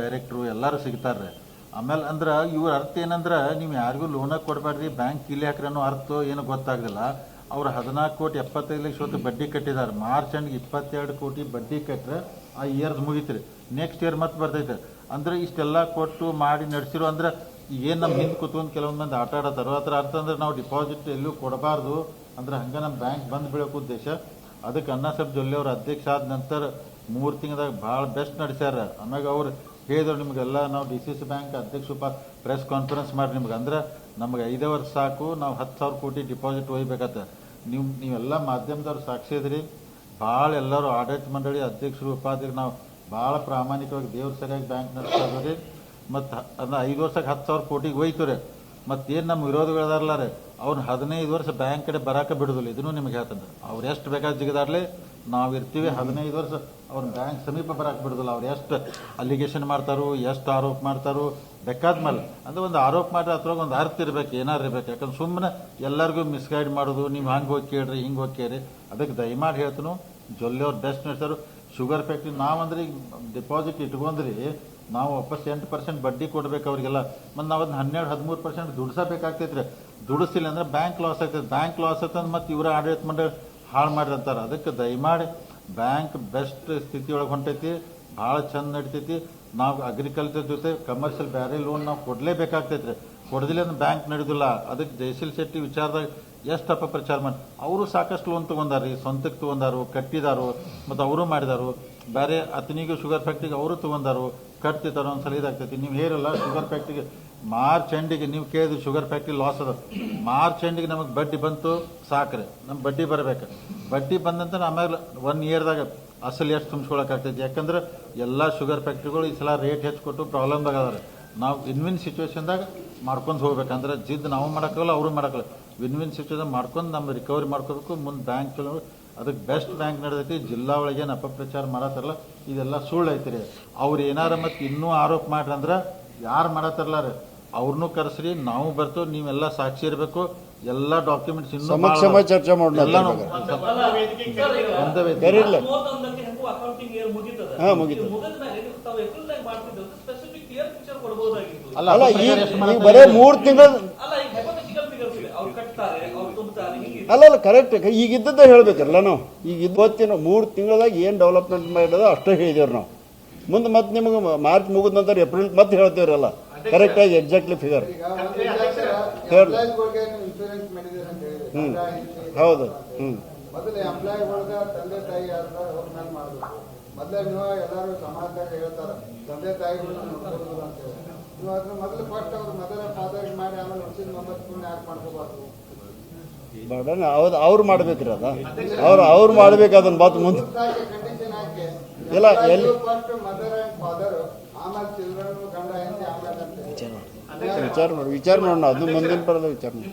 ಡೈರೆಕ್ಟ್ರು ಎಲ್ಲರೂ ಸಿಗ್ತಾರೆ ಆಮೇಲೆ ಅಂದ್ರೆ ಇವ್ರ ಅರ್ಥ ಏನಂದ್ರೆ ನೀವು ಯಾರಿಗೂ ಲೋನ ಕೊಡಬೇಡ್ರಿ ಬ್ಯಾಂಕ್ ಕೀಲಿ ಹಾಕ್ರಿ ಅನ್ನೋ ಅರ್ಥ ಏನು ಗೊತ್ತಾಗಲಿಲ್ಲ. ಅವ್ರು ಹದಿನಾಲ್ಕು ಕೋಟಿ ಎಪ್ಪತ್ತೈದು ಲಕ್ಷ ಹೊತ್ತು ಬಡ್ಡಿ ಕಟ್ಟಿದ್ದಾರೆ ಮಾರ್ಚ್ ಎಂಡ್ಗೆ ಇಪ್ಪತ್ತೆರಡು ಕೋಟಿ ಬಡ್ಡಿ ಕಟ್ಟರೆ ಆ ಇಯರ್ದು ಮುಗಿತ್ರಿ. ನೆಕ್ಸ್ಟ್ ಇಯರ್ ಮತ್ತೆ ಬರ್ತೈತೆ. ಅಂದ್ರೆ ಇಷ್ಟೆಲ್ಲ ಕೊಟ್ಟು ಮಾಡಿ ನಡೆಸಿರೋ ಅಂದ್ರೆ ಏನು ನಮ್ಮ ಹಿಂದೆ ಕೂತ್ಕೊಂಡು ಕೆಲವೊಂದು ಮಂದಿ ಆಟ ಆಡತ್ತಾರೋ ಅದ್ರ ಅರ್ಥ ಅಂದ್ರೆ ನಾವು ಡಿಪಾಸಿಟ್ ಎಲ್ಲೂ ಕೊಡಬಾರ್ದು. ಅಂದ್ರೆ ಹಂಗೆ ನಮ್ಮ ಬ್ಯಾಂಕ್ ಬಂದು ಬೀಳೋಕೆ ಉದ್ದೇಶ. ಅದಕ್ಕೆ ಅನ್ನ ಸಾಹೇಬ್ ಜೊಲ್ಲೆ ಅವ್ರ ಅಧ್ಯಕ್ಷ ಆದ ನಂತರ ಮೂರು ತಿಂಗಳದಾಗ ಭಾಳ ಬೆಸ್ಟ್ ನಡೆಸ್ಯಾರ. ಆಮ್ಯಾಗ ಅವ್ರು ಹೇಳಿದ್ರು ನಿಮಗೆಲ್ಲ ನಾವು ಡಿ ಸಿ ಸಿ ಬ್ಯಾಂಕ್ ಅಧ್ಯಕ್ಷ ಉಪ ಪ್ರೆಸ್ ಕಾನ್ಫರೆನ್ಸ್ ಮಾಡಿ ನಿಮ್ಗೆ ಅಂದ್ರೆ ನಮ್ಗೆ ಐದೇ ವರ್ಷ ಸಾಕು, ನಾವು ಹತ್ತು ಸಾವಿರ ಕೋಟಿ ಡಿಪಾಸಿಟ್ ಒಯ್ಬೇಕತ್ತ ನೀವು, ನೀವೆಲ್ಲ ಮಾಧ್ಯಮದವ್ರು ಸಾಕ್ಷಿ ಇದ್ರಿ. ಭಾಳ ಎಲ್ಲರೂ ಆಡಳಿತ ಮಂಡಳಿ ಅಧ್ಯಕ್ಷರು, ಉಪಾಧ್ಯಕ್ಷರು, ನಾವು ಭಾಳ ಪ್ರಾಮಾಣಿಕವಾಗಿ ದೇವ್ರ ಸರಿಯಾಗಿ ಬ್ಯಾಂಕ್ ನಡೆಸ್ತಾ ಇದ್ದೀವಿ ಮತ್ತು ಅಂದ್ರೆ ಐದು ವರ್ಷಕ್ಕೆ ಹತ್ತು ಸಾವಿರ ಕೋಟಿಗೆ ಹೋಯ್ತು ರೀ ಮತ್ತೇನು ನಮ್ಮ ವಿರೋಧಿಗಳು ರೀ? ಅವ್ನು ಹದಿನೈದು ವರ್ಷ ಬ್ಯಾಂಕ್ ಕಡೆ ಬರಾಕ ಬಿಡುದಿಲ್ಲ. ಇದನ್ನು ನಿಮಗೆ ಹೇಳ್ತಂದ್ರೆ ಅವ್ರು ಎಷ್ಟು ಬೇಕಾದ ಜಿಗದಾರ್ಲಿ ನಾವು ಇರ್ತೀವಿ ಹದಿನೈದು ವರ್ಷ. ಅವ್ರ ಬ್ಯಾಂಕ್ ಸಮೀಪ ಬರಾಕ ಬಿಡುದಿಲ್ಲ. ಅವ್ರು ಎಷ್ಟು ಅಲಿಗೇಷನ್ ಮಾಡ್ತಾರೋ, ಎಷ್ಟು ಆರೋಪ ಮಾಡ್ತಾರೋ ಬೇಕಾದ ಮೇಲೆ ಅಂದ್ರೆ ಒಂದು ಆರೋಪ ಮಾಡಿ ಅದ್ರೊಳಗೆ ಒಂದು ಅರ್ಥ ಇರ್ಬೇಕು, ಏನಾರು ಇರ್ಬೇಕು. ಯಾಕಂದ್ರೆ ಸುಮ್ಮನೆ ಎಲ್ಲರಿಗೂ ಮಿಸ್ಗೈಡ್ ಮಾಡೋದು, ನೀವು ಹಂಗೆ ಹೋಗಿ ಕೇಳ್ರಿ, ಹಿಂಗೆ ಹೋಗಿ ಕೇಳ್ರಿ. ಅದಕ್ಕೆ ದಯಮಾಡಿ ಹೇಳ್ತನು, ಜೊಲ್ಲೆ ಅವ್ರು ಬೆಸ್ಟ್ ನಡೆಸ್ತಾರೆ ಶುಗರ್ ಫ್ಯಾಕ್ಟ್ರಿ ನಾವಂದ್ರೆ ಈಗ ಡಿಪಾಸಿಟ್ ಇಟ್ಕೊಂಡ್ರಿ ನಾವು ವಾಪಸ್ ಎಂಟು ಪರ್ಸೆಂಟ್ ಬಡ್ಡಿ ಕೊಡ್ಬೇಕು ಅವರಿಗೆಲ್ಲ. ಮತ್ತು ನಾವು ಅದನ್ನ ಹನ್ನೆರಡು, ಹದಿಮೂರು ಪರ್ಸೆಂಟ್ ದುಡ್ಸಬೇಕಾಗ್ತೈತ್ರಿ. ದುಡಿಸಿಲ್ಲ ಅಂದ್ರೆ ಬ್ಯಾಂಕ್ ಲಾಸ್ ಆಗ್ತೈತೆ. ಬ್ಯಾಂಕ್ ಲಾಸ್ ಆಯ್ತಂದ್ರೆ ಮತ್ತೆ ಇವರ ಆಡಳಿತ ಮಂಡಳಿ ಹಾಳು ಮಾಡಿರ್ತಾರೆ ಅದಕ್ಕೆ ದಯಮಾಡಿ ಬ್ಯಾಂಕ್ ಬೆಸ್ಟ್ ಸ್ಥಿತಿಯೊಳಗೆ ಹೊಂಟೈತಿ. ಭಾಳ ಚಂದ ನಡಿತೈತಿ. ನಾವು ಅಗ್ರಿಕಲ್ಚರ್ ಜೊತೆ ಕಮರ್ಷಿಯಲ್ ಬೇರೆ ಲೋನ್ ನಾವು ಕೊಡಲೇಬೇಕಾಗ್ತೈತೆ ರೀ ಕೊಡದಿಲ್ಲ ಅಂದ್ರೆ ಬ್ಯಾಂಕ್ ನಡೆದಿಲ್ಲ. ಅದಕ್ಕೆ ಜಯಶೀಲ್ ಶೆಟ್ಟಿ ವಿಚಾರದಾಗ ಎಷ್ಟು ಅಪಪ್ರಚಾರ ಮಾಡಿ, ಅವರು ಸಾಕಷ್ಟು ಲೋನ್ ತೊಗೊಂಡಾರಿ ಸ್ವಂತಕ್ಕೆ ತೊಗೊಂಡಾರು, ಕಟ್ಟಿದಾರು, ಮತ್ತು ಅವರು ಮಾಡಿದಾರು. ಬೇರೆ ಅತನಿಗೂ ಶುಗರ್ ಫ್ಯಾಕ್ಟ್ರಿಗೆ ಅವರು ತೊಗೊಂಡಾರು. ಕಟ್ತಿರ್ತಾರೆ ಒಂದ್ಸಲ ಇದಾಗ್ತೈತಿ. ನೀವು ಹೇರಲ್ಲ ಶುಗರ್ ಫ್ಯಾಕ್ಟ್ರಿಗೆ ಮಾರ್ಚ್ ಎಂಡಿಗೆ ನೀವು ಕೇಳಿದ್ರೆ ಶುಗರ್ ಫ್ಯಾಕ್ಟ್ರಿ ಲಾಸ್ ಅದ. ಮಾರ್ಚ್ ಎಂಡಿಗೆ ನಮಗೆ ಬಡ್ಡಿ ಬಂತು ಸಾಕ್ರೆ. ನಮ್ಮ ಬಡ್ಡಿ ಬರಬೇಕು. ಬಡ್ಡಿ ಬಂದಂತ ಆಮೇಲೆ ಒನ್ ಇಯರ್ದಾಗ ಅಸಲು ಎಷ್ಟು ತುಂಬಿಸ್ಕೊಳಕ್ಕಾಗ್ತೈತಿ ಯಾಕಂದ್ರೆ ಎಲ್ಲ ಶುಗರ್ ಫ್ಯಾಕ್ಟ್ರಿಗಳು ಈ ಸಲ ರೇಟ್ ಹೆಚ್ಚು ಕೊಟ್ಟು ಪ್ರಾಬ್ಲಮ್ದಾಗ ಅದಾರ. ನಾವು ವಿನ್ ವಿನ್ ಸಿಚುವೇಶನ್ದಾಗ ಮಾಡ್ಕೊಂಡು ಹೋಗ್ಬೇಕಂದ್ರೆ ಜಿದ್ದು ನಾವು ಮಾಡೋಕ್ಕಲ್ಲ ಅವರು ಮಾಡೋಕ್ಕಲ್ಲ ವಿನ್ ವಿನ್ ಸಿಚುವೇಶನ್ ಮಾಡ್ಕೊಂಡು ನಮ್ಮ ರಿಕವರಿ ಮಾಡ್ಕೋಬೇಕು. ಮುಂದೆ ಬ್ಯಾಂಕ್ ಚಲೋ ಅದಕ್ಕೆ ಬೆಸ್ಟ್ ಬ್ಯಾಂಕ್ ನಡೆದೈತಿ ಜಿಲ್ಲಾ ಒಳಗೆ ಏನು ಅಪಪ್ರಚಾರ ಮಾಡತ್ತಾರಲ್ಲ ಇದೆಲ್ಲ ಸುಳ್ಳು ಐತಿ ರೀ ಅವ್ರು ಏನಾರ ಮತ್ತೆ ಇನ್ನೂ ಆರೋಪ ಮಾಡ್ರಿ ಅಂದ್ರೆ ಯಾರು ಮಾಡತ್ತಾರಲ್ಲ ರೀ? ಅವ್ರನ್ನೂ ಕರೆಸ್ರಿ ನಾವು ಬರ್ತು ನೀವೆಲ್ಲ ಸಾಕ್ಷಿ ಇರಬೇಕು ಎಲ್ಲ ಡಾಕ್ಯುಮೆಂಟ್ಸ್ ಇನ್ನೂ ಸಮಕ್ಷಮ ಚರ್ಚೆ ಮಾಡೋಣ ಎಲ್ಲಾನು ಹಾ, ಮುಗೀತದ. ಮುಗಿದ ಮೇಲೆ ನೀವು ತಾವು ಏಪ್ರಿಲ್ನಾಗ ಮಾಡ್ತಿದ್ದು ಸ್ಪೆಸಿಫಿಕ್ ಕ್ಲಿಯರ್ ಪಿಕ್ಚರ್ ಕೊಡ್ಬೋದಾಗಿತ್ತು. ಅಲ್ಲ ಅಲ್ಲ ಎಷ್ಟು ಬರೇ ಮೂರ್ ತಿಂಗಳ ಅಲ್ಲ ಈಗ ಹೆಪೋಥೆಟಿಕಲ್ ಫಿಗರ್ಸ್ ಇದೆ ಅವ್ರು ಕಟ್ತಾರೆ ಅವ್ರು ಅಲ್ಲ ಅಲ್ಲ ಕರೆಕ್ಟ್ ಈಗ ಇದ್ದದ್ದೇ ಹೇಳ್ಬೇಕಲ್ಲ ನಾವು. ಈಗ ಇವತ್ತಿನ ಮೂರು ತಿಂಗಳದಾಗ ಏನು ಡೆವಲಪ್ಮೆಂಟ್ ಮಾಡಿದ ಅಷ್ಟೇ ಹೇಳಿದೇವ್ರಿ ನಾವು. ಮುಂದೆ ಮತ್ತೆ ನಿಮಗೆ ಮಾರ್ಚ್ ಮುಗಿದ ನಂತರ ಏಪ್ರಿಲ್ ಮತ್ತೆ ಹೇಳ್ತೇವ್ರಲ್ಲ. ಕರೆಕ್ಟಾಗಿ ಎಕ್ಸಾಕ್ಟ್ಲಿ ಫಿಗರ್ ಹೇಳಿ. ಹ್ಞೂ. ಹೌದು. ಹ್ಞೂ ಮೊದಲು ಅವ್ರು ಅವ್ರ ಮಾಡ್ಬೇಕ್ರಿ ಅದ. ಅವ್ರು ಅವ್ರು ಮಾಡ್ಬೇಕು ಅದನ್ನ ಬಾತ್ ಮುಂದೆ. ಇಲ್ಲ, ಎಲ್ಲಿ- ವಿಚಾರ ಮಾಡಿ ವಿಚಾರ ಮಾಡೋಣ ಅದು ಮುಂದಿನ ಪರದ ವಿಚಾರ ಮಾಡಿ